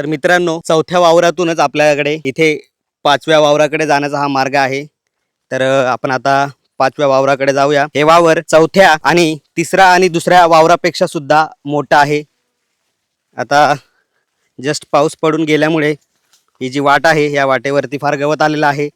तर मित्रांनो चौथ्या वावरातूनच आपल्याकडे इथे पाचव्या वावराकडे जाण्याचा हा मार्ग आहे. तर आपण आता पाचव्या वावराकडे जाऊया. हे वावर चौथ्या आणि तिसऱ्या आणि दुसऱ्या वावरापेक्षा सुद्धा मोठा आहे. आता जस्ट पाऊस पडून गेल्यामुळे ही जी वाट आहे या वाटेवरती फार गवत आलेलं आहे.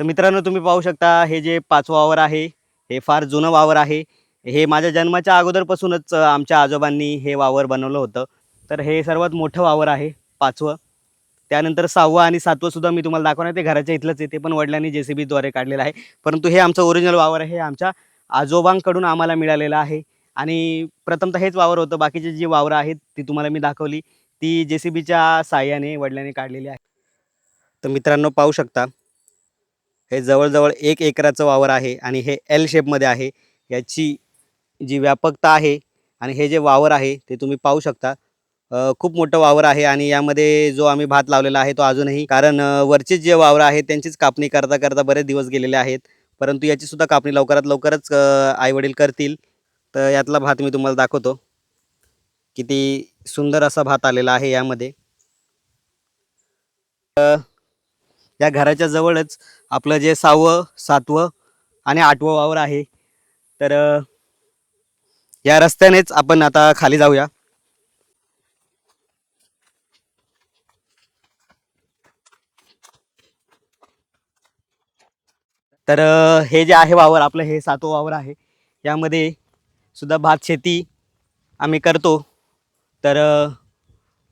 तर मित्रांनो तुम्ही पाहू शकता हे जे पाचवं वावर आहे हे फार जुनं वावर आहे. हे माझ्या जन्माच्या अगोदरपासूनच आमच्या आजोबांनी हे वावर बनवलं होतं. तर हे सर्वात मोठं वावर आहे पाचवं. त्यानंतर सहावं आणि सातवं सुद्धा मी तुम्हाला दाखवणार ते घराच्या इथलंच आहे ते पण वडिलांनी जे सी बीद्वारे काढलेलं आहे. परंतु हे आमचं ओरिजिनल वावर आहे हे आमच्या आजोबांकडून आम्हाला मिळालेलं आहे. आणि प्रथमतः हेच वावर होतं बाकीचे जी वावरं आहेत ती तुम्हाला मी दाखवली. ती जे सी बीच्या साह्याने वडिलांनी काढलेली आहे. तर मित्रांनो पाहू शकता हे जवळजवळ एक एकराचं वावर आहे आणि हे एल शेपमध्ये आहे. याची जी व्यापकता आहे आणि हे जे वावर आहे ते तुम्ही पाहू शकता. खूप मोठं वावर आहे आणि यामध्ये जो आम्ही भात लावलेला आहे तो अजूनही कारण वरचे जे वावर आहेत त्यांचीच कापणी करता करता बरेच दिवस गेलेले आहेत. परंतु याचीसुद्धा कापणी लवकरात लवकरच आईवडील करतील. तर यातला भात मी तुम्हाला दाखवतो. किती सुंदर असा भात आलेला आहे यामध्ये. या घराच्या जवळच आपलं जे सहावं सातवं आणि आठवं वावर आहे. तर या रस्त्यानेच आपण आता खाली जाऊया. तर हे जे आहे वावर आपलं हे सातवं वावर आहे. यामध्ये सुद्धा भात शेती आम्ही करतो. तर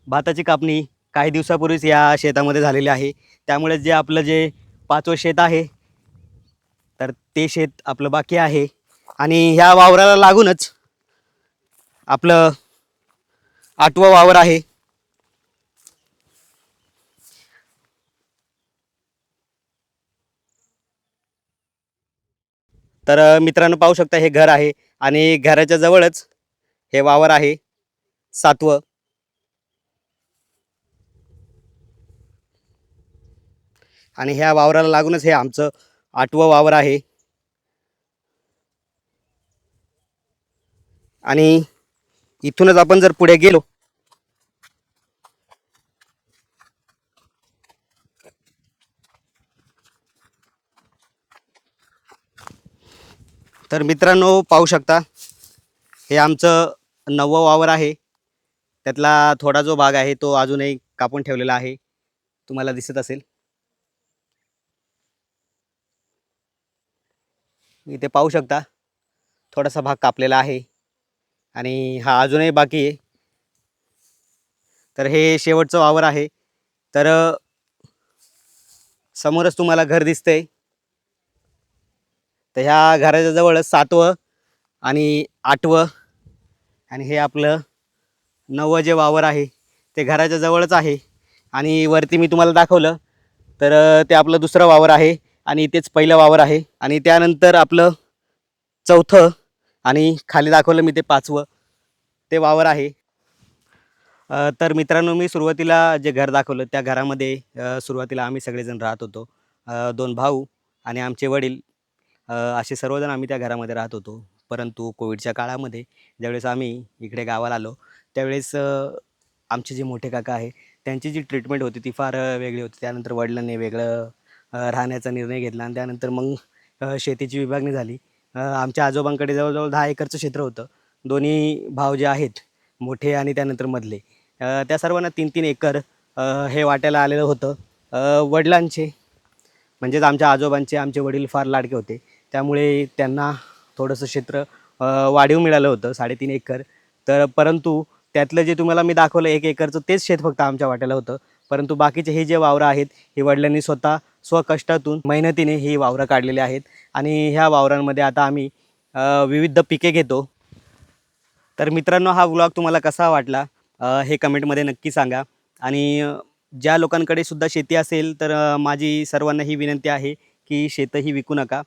भाताची कापणी काही दिवसापूर्वीच या शेतामध्ये झालेली आहे. त्यामुळे जे आपलं जे पाचवं शेत आहे तर ते शेत आपलं बाकी आहे. आणि ह्या वावराला लागूनच आपलं आठवं वावर आहे. तर मित्रांनो पाहू शकता हे घर आहे आणि घराच्या जवळच हे वावर आहे. सातवं. आणि ह्या वावराला लागूनच हे आमचं आठवं वावर आहे. आणि इथूनच आपण जर पुढे गेलो तर मित्रांनो पाहू शकता हे आमचं नववं वावर आहे. त्यातला थोडा जो भाग आहे तो अजूनही कापून ठेवलेला आहे. तुम्हाला दिसत असेल. इथे पाहू शकता. थोडासा भाग कापलेला आहे. आणि हा अजूनही बाकी आहे. तर हे शेवटचं वावर आहे. तर समोरच तुम्हाला घर दिसतंय. तर ह्या घराच्या जवळच सातवं आणि आठवं आणि हे आपलं नववं जे वावर आहे ते घराच्या जवळच आहे. आणि वरती मी तुम्हाला दाखवलं. तर ते आपलं दुसरं वावर आहे. आणि तेच पहिलं वावर आहे. आणि त्यानंतर आपलं चौथं आणि खाली दाखवलं मी ते पाचवं. ते वावर आहे. तर मित्रांनो मी सुरुवातीला जे घर दाखवलं त्या घरामध्ये सुरुवातीला आम्ही सगळेजण राहत होतो. दोन भाऊ आणि आमचे वडील असे सर्वजण आम्ही त्या घरामध्ये राहत होतो. परंतु कोविडच्या काळामध्ये ज्यावेळेस आम्ही इकडे गावाला आलो त्यावेळेस आमचे जे मोठे काका आहे त्यांची जी ट्रीटमेंट होती ती फार वेगळी होती. त्यानंतर वडिलांनी वेगळं राहण्याचा निर्णय घेतला आणि त्यानंतर मग शेतीची विभागणी झाली. आमच्या आजोबांकडे जवळजवळ दहा एकरचं क्षेत्र होतं. दोन्ही भाव जे आहेत मोठे आणि त्यानंतर मधले त्या सर्वांना तीन तीन एकर हे वाट्याला आलेलं होतं. वडिलांचे म्हणजेच आमच्या आजोबांचे आमचे वडील फार लाडके होते. त्यामुळे त्यांना थोडंसं क्षेत्र वाढीव मिळालं होतं साडेतीन एकर. तर परंतु त्यातलं जे तुम्हाला मी दाखवलं एक एकरचं तेच शेत फक्त आमच्या वाट्याला होतं. परंतु बाकीचे हे जे वावरं आहेत हे वडिलांनी स्वतः स्वकष्टातून मेहनतीने ही वावरं काढलेली आहेत. आणि ह्या वावरांमध्ये आता आम्ही विविध पिके घेतो. तर मित्रांनो हा व्लॉग तुम्हाला कसा वाटला हे कमेंटमध्ये नक्की सांगा. आणि ज्या लोकांकडे सुद्धा शेती असेल तर माझी सर्वांना ही विनंती आहे की शेतही विकू नका.